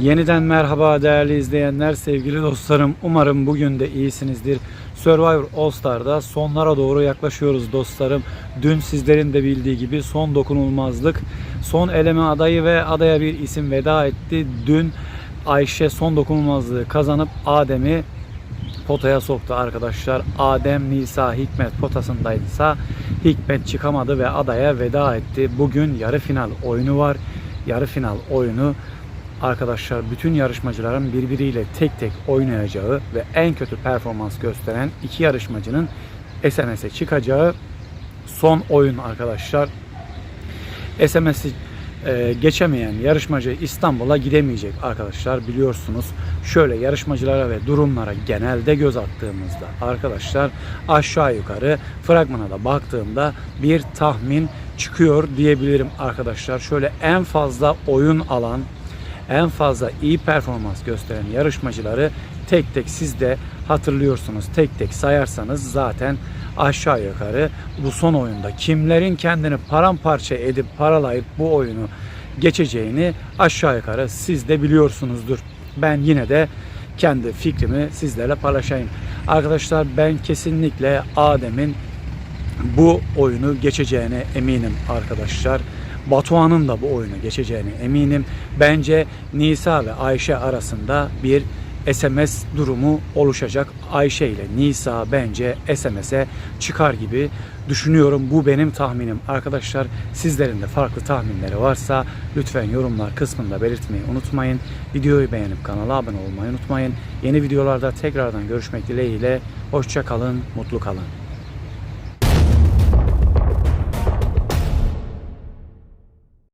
Yeniden merhaba değerli izleyenler, sevgili dostlarım. Umarım bugün de iyisinizdir. Survivor All Star'da sonlara doğru yaklaşıyoruz dostlarım. Dün sizlerin de bildiği gibi son dokunulmazlık, son eleme adayı ve adaya bir isim veda etti. Dün Ayşe son dokunulmazlığı kazanıp Adem'i potaya soktu arkadaşlar. Adem Nisa Hikmet potasındaysa Hikmet çıkamadı ve adaya veda etti. Bugün yarı final oyunu var. Yarı final oyunu arkadaşlar bütün yarışmacıların birbiriyle tek tek oynayacağı ve en kötü performans gösteren iki yarışmacının SMS'e çıkacağı son oyun arkadaşlar. SMS'i e, geçemeyen yarışmacı İstanbul'a gidemeyecek arkadaşlar biliyorsunuz. Şöyle yarışmacılara ve durumlara genelde göz attığımızda arkadaşlar aşağı yukarı fragmana da baktığımda bir tahmin çıkıyor diyebilirim arkadaşlar. Şöyle en fazla oyun alan en fazla iyi performans gösteren yarışmacıları tek tek siz de hatırlıyorsunuz. Tek tek sayarsanız zaten aşağı yukarı bu son oyunda kimlerin kendini paramparça edip paralayıp bu oyunu geçeceğini aşağı yukarı siz de biliyorsunuzdur. Ben yine de kendi fikrimi sizlerle paylaşayım. Arkadaşlar ben kesinlikle Adem'in bu oyunu geçeceğine eminim arkadaşlar. Batuhan'ın da bu oyunu geçeceğine eminim. Bence Nisa ve Ayşe arasında bir SMS durumu oluşacak. Ayşe ile Nisa bence SMS'e çıkar gibi düşünüyorum. Bu benim tahminim. Arkadaşlar sizlerin de farklı tahminleri varsa lütfen yorumlar kısmında belirtmeyi unutmayın. Videoyu beğenip kanala abone olmayı unutmayın. Yeni videolarda tekrardan görüşmek dileğiyle. Hoşça kalın, mutlu kalın.